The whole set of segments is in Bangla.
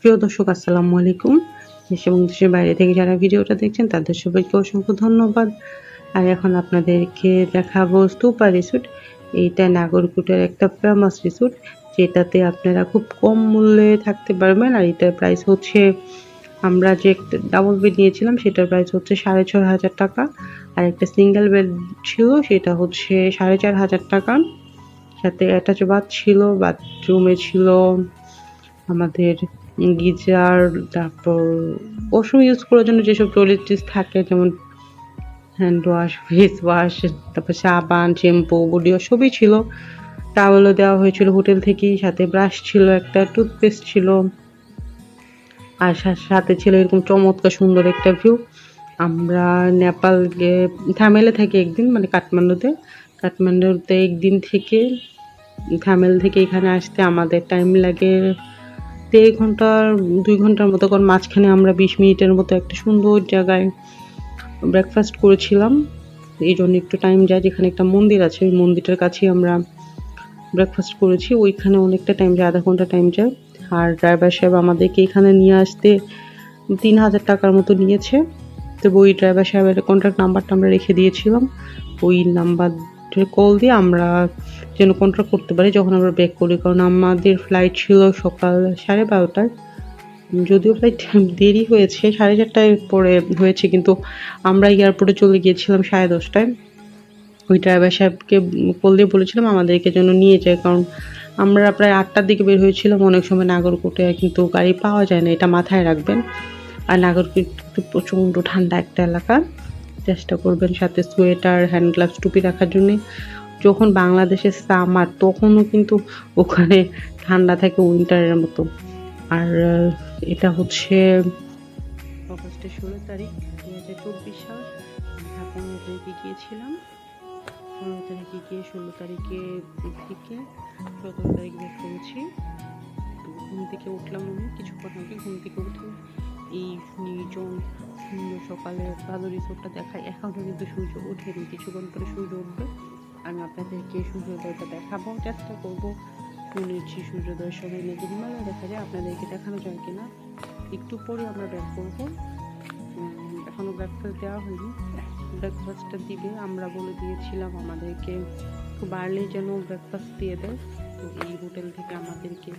প্রিয় দর্শক, আসসালামু আলাইকুম। দেশ এবং দেশের বাইরে থেকে যারা ভিডিওটা দেখছেন, তাদের সবাইকে অসংখ্য ধন্যবাদ। আর এখন আপনাদেরকে দেখাবো স্তূপা রিসুট এইটা নাগরকুটের একটা ফেমাস রিসুট যেটাতে আপনারা খুব কম মূল্যে থাকতে পারবেন। আর এটার প্রাইস হচ্ছে, আমরা যে একটা ডাবল বেড নিয়েছিলাম, সেটার প্রাইস হচ্ছে সাড়ে ছয় হাজার টাকা। আর একটা সিঙ্গেল বেড ছিল, সেটা হচ্ছে সাড়ে চার হাজার টাকা। সাথে অ্যাটাচ বাথ ছিল বাথরুমে ছিল আমাদের গিজার, তারপর ওয়াশরুম ইউজ করার জন্য যেসব টয়লেট্রিজ থাকে, যেমন হ্যান্ড ওয়াশ ফেস ওয়াশ তারপর সাবান শ্যাম্পু বডি ওয়াশ সবই ছিল। টাওয়েলও দেওয়া হয়েছিল হোটেল থেকেই, সাথে ব্রাশ ছিল একটা টুথপেস্ট ছিল। আর সাথে ছিল এরকম চমৎকার সুন্দর একটা ভিউ আমরা নেপাল গে- থামেলে থাকি একদিন মানে কাঠমান্ডুতে। কাঠমান্ডুতে একদিন থেকে থামেল থেকে এখানে আসতে আমাদের টাইম লাগে দেড় ঘণ্টার, দুই ঘণ্টার মতো, কারণ মাঝখানে আমরা বিশ মিনিটের মতো একটা সুন্দর জায়গায় ব্রেকফাস্ট করেছিলাম। এই জন্য একটু টাইম যায়, যেখানে একটা মন্দির আছে, ওই মন্দিরটার কাছেই আমরা ব্রেকফাস্ট করেছি। ওইখানে অনেকটা টাইম যায়, আধা ঘণ্টা টাইম যায়। আর ড্রাইভার সাহেব আমাদেরকে এখানে নিয়ে আসতে তিন হাজার টাকার মতো নিয়েছে। তো ওই ড্রাইভার সাহেবের কন্ট্যাক্ট নাম্বারটা আমরা রেখে দিয়েছিলাম। ওই নাম্বার কল দিয়ে আমরা যেন কন্ট্রাক্ট করতে পারি যখন আমরা ব্যাক করি। কারণ আমাদের ফ্লাইট ছিল সকাল সাড়ে বারোটায়। যদিও ফ্লাইট দেরি হয়েছে, সাড়ে চারটায় পরে হয়েছে, কিন্তু আমরা এয়ারপোর্টে চলে গিয়েছিলাম সাড়ে দশটায়। ওই ড্রাইভার সাহেবকে কল দিয়ে বলেছিলাম আমাদেরকে যেন নিয়ে যায়। কারণ আমরা প্রায় আটটার দিকে বের হয়েছিলাম অনেক সময় নাগরকোটে, কিন্তু গাড়ি পাওয়া যায় না, এটা মাথায় রাখবেন। আর নাগরকোট প্রচণ্ড ঠান্ডা একটা এলাকা। চেষ্টা করবেন সাথে সোয়েটার হ্যান্ড গ্লাভস টুপি রাখার জন্যে। যখন বাংলাদেশের সামার তখনও কিন্তু ওখানে ঠান্ডা থাকে উইন্টারের মতো। আর এটা হচ্ছে অগস্টের ষোলো তারিখ দু হাজার চব্বিশ সাল। পনেরো তারিখে গিয়েছিলাম। পনেরো তারিখে গিয়ে ষোলো তারিখে থেকে সতেরো তারিখ বের ঘুম থেকে উঠলাম আমি, কিছুক্ষণ আগে ঘুম থেকে উঠে এই নির্জন সুন্দর সকালে ভালো রিসোর্টটা দেখায়। এখনও কিন্তু সূর্য ওঠেনি কিছুক্ষণ পরে সূর্য উঠবে। আমি আপনাদেরকে সূর্যোদয়টা দেখাবো চেষ্টা করব শুনেছি সূর্যোদয়ের সময় মেঘের হিমালয় দেখা যায় আপনাদেরকে দেখানো যায় কিনা একটু পরে আমরা ব্যাক করব। উম, এখনও ব্রেকফাস্ট দেওয়া হয়নি। ব্রেকফাস্টটা দিবে আমরা বলে দিয়েছিলাম আমাদেরকে খুব আর্লি যেন ব্রেকফাস্ট দিয়ে দেয়। তো এই হোটেল থেকে আমাদেরকে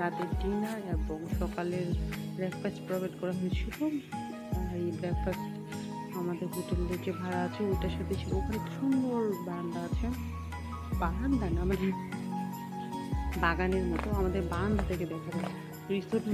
রাতের ডিনার এবং সকালের ব্রেকফাস্ট প্রোভাইড করা হয়েছিল। আর এই ব্রেকফাস্ট আমাদের হোটেলের যে ভাড়া আছে, ওইটার সাথে ছিল ওখানে সুন্দর বারান্দা আছে। বারান্দা না মানে বাগানের মতো আমাদের বারান্দা থেকে দেখা যায়। রিসোর্ট